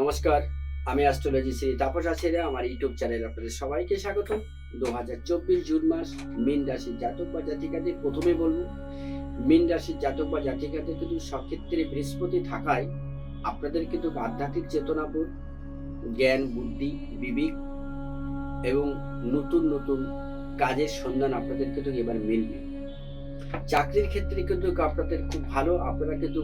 নমস্কার, আমি অ্যাস্ট্রোলজি শ্রী তাপস আছেরা আমার ইউটিউব চ্যানেল আপনাদের সবাইকে স্বাগত দু হাজার চব্বিশ জুন মাস, মিন রাশির জাতক বা জাতিকাদের প্রথমে বলব। মিন রাশির জাতক বা জাতিকাদের কিন্তু সক্ষেত্রে বৃহস্পতি থাকায় আপনাদের কিন্তু আধ্যাত্মিক চেতনাবোধ জ্ঞান, বুদ্ধি, বিবেক এবং নতুন নতুন কাজের সন্ধান আপনাদের কিন্তু এবার মিলবে। চাকরির ক্ষেত্রে কিন্তু আপনাদের খুব ভালো, আপনারা কিন্তু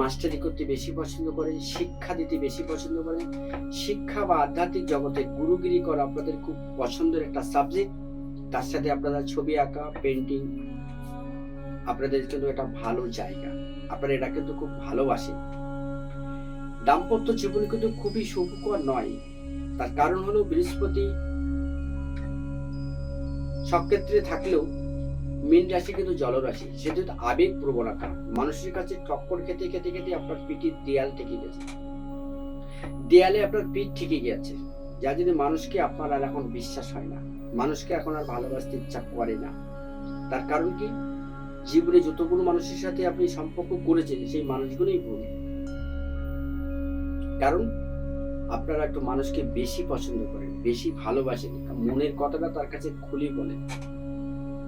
মাস্টারি করতে বেশি পছন্দ করেন, শিক্ষা দিতে বেশি পছন্দ করেন, শিক্ষা বা আধ্যাত্মিক জগতে গুরুগিরি করা আপনাদের খুব পছন্দের একটা সাবজেক্ট তার সাথে আপনারা ছবি আঁকা পেন্টিং আপনাদের জন্য একটা ভালো জায়গা। আপনারা এটা কিন্তু খুব ভালোবাসেন। দাম্পত্য জীবন কিন্তু খুবই সুখকর নয়। তার কারণ হলো বৃহস্পতি সব ক্ষেত্রে থাকলেও মীন রাশি কিন্তু জলরাশি। সেটা তো আবেগ প্রবণতা মানুষের কাছে টক্কর খেতে খেতে খেতে আপনার পিঠের দেয়াল ঠেকে গেছে। দেয়ালে আপনার পিঠ ঠেকে গেছে। যা যদি মানুষকে আপনার আর এখন বিশ্বাস হয় না। মানুষকে এখন আর ভালোবাসতে ইচ্ছা করে না। তার কারণ কি? জীবনে যতগুলো মানুষের সাথে আপনি সম্পর্ক করেছেন, সেই মানুষগুলোই ভুল। কারণ আপনারা একটু মানুষকে বেশি পছন্দ করেন, বেশি ভালোবাসেন। মনের কথাটা তার কাছে খুলি বলেন।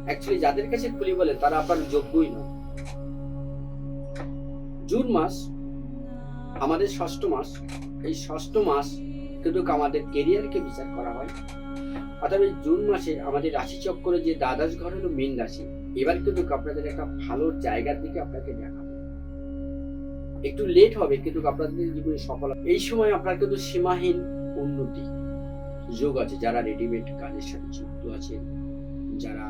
অ্যাকচুয়ালি যাদের কাছে খুলি বলে, তারা আপনার যোগ্যই নয়। জুন মাস, আমাদের ষষ্ঠ মাস। এই ষষ্ঠ মাস কিন্তু আমাদের কেরিয়ারকে বিচার করা হয়। অর্থাৎ এই জুন মাসে আমাদের রাশি চক্করে যে দ্বাদশ ঘর হলো মীন রাশি, এবার কিন্তু আপনাদের একটা ভালো জায়গার দিকে আপনাকে দেখাবে। একটু লেট হবে, কিন্তু আপনাদের জীবনে সফল। এই সময় আপনার কিন্তু সীমাহীন উন্নতি। যোগ আছে, যারা রেডিমেড কাজের সাথে যুক্ত আছেন, যারা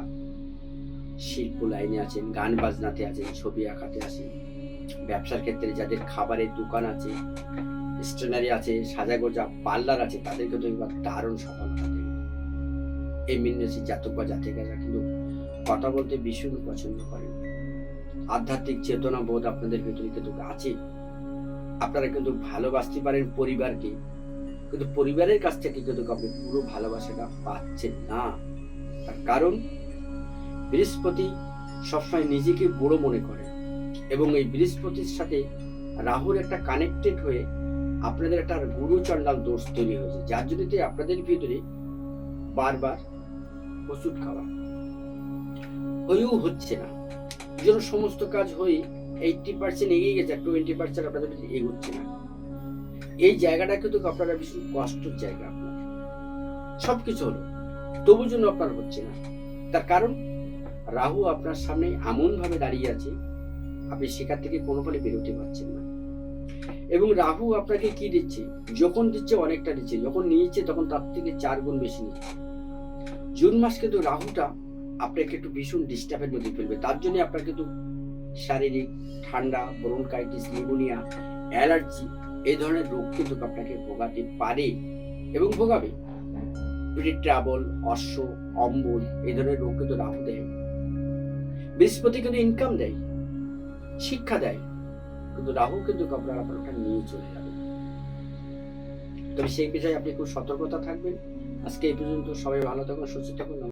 শিল্প লাইনে আছেন, গান বাজনাতে আছেন, ছবি আঁকাতে আছেন। ব্যবসার ক্ষেত্রে যাদের খাবারের দোকান আছে স্টেনারি আছে সাজা গোজা পার্লার আছে, তাদেরকে তো এবার দারুণ সফলতা দেবে। এই মিনরাশি জাতক বা জাতিকারা কিন্তু কথা বলতে ভীষণ পছন্দ করেন। আধ্যাত্মিক চেতনা বোধ আপনাদের ভেতরে কিন্তু আছে। আপনারা কিন্তু ভালোবাসতে পারেন পরিবারকে, কিন্তু পরিবারের কাছ থেকে কিন্তু আপনি পুরো ভালোবাসাটা পাচ্ছেন না। তার কারণ বৃহস্পতি সবসময় নিজেকে বড় মনে করে এবং এই বৃহস্পতির সাথে রাহুর একটা কানেক্টেড হয়ে আপনাদের একটা গুরু চণ্ডাল দোষ তৈরি হয়েছে। যার জন্যতে আপনাদের ভিতরে বারবার ওষুধ খাওয়া। হয়েও হচ্ছে না। যেন সমস্ত কাজ হয়ে এইটটি পার্সেন্ট এগিয়ে গেছে টোয়েন্টি পার্সেন্ট আপনাদের ভিতরে এগোচ্ছে না। এই জায়গাটা কিন্তু আপনারা ভীষণ কষ্টের জায়গা আপনার। সবকিছু হলো। তবু জন্য আপনার হচ্ছে না। তার কারণ রাহু আপনার সামনে এমন ভাবে দাঁড়িয়ে আছে, আপনি সেখান থেকে কোনো ফলে বেরোতে পারছেন না। এবং রাহু আপনাকে কি দিচ্ছে? যখন দিচ্ছে অনেকটা দিচ্ছে, যখন নিয়েছে তখন তার থেকে চার গুণ বেশি নিচ্ছে। জুন মাস কিন্তু রাহুটা আপনাকে একটু ভীষণ ডিস্টার্বের মধ্যে ফেলবে। তার জন্য আপনার কিন্তু শারীরিক ঠান্ডা ব্রোনকাইটিস নিউমোনিয়া অ্যালার্জি এই ধরনের রোগ কিন্তু আপনাকে ভোগাতে পারে এবং ভোগাবে। ট্রাবল অশ্ব, অম্বল এই ধরনের রোগ কিন্তু রাহু দেয় বৃহস্পতি কিন্তু ইনকাম দেয়, শিক্ষা দেয়, কিন্তু রাহু কিন্তু আপনার আপনারটা নিয়ে চলে যাবে। তবে সেই বিষয়ে আপনি খুব সতর্কতা থাকবেন। আজকে এই পর্যন্ত সবাই ভালো থাকুন, সুস্থ থাকুন।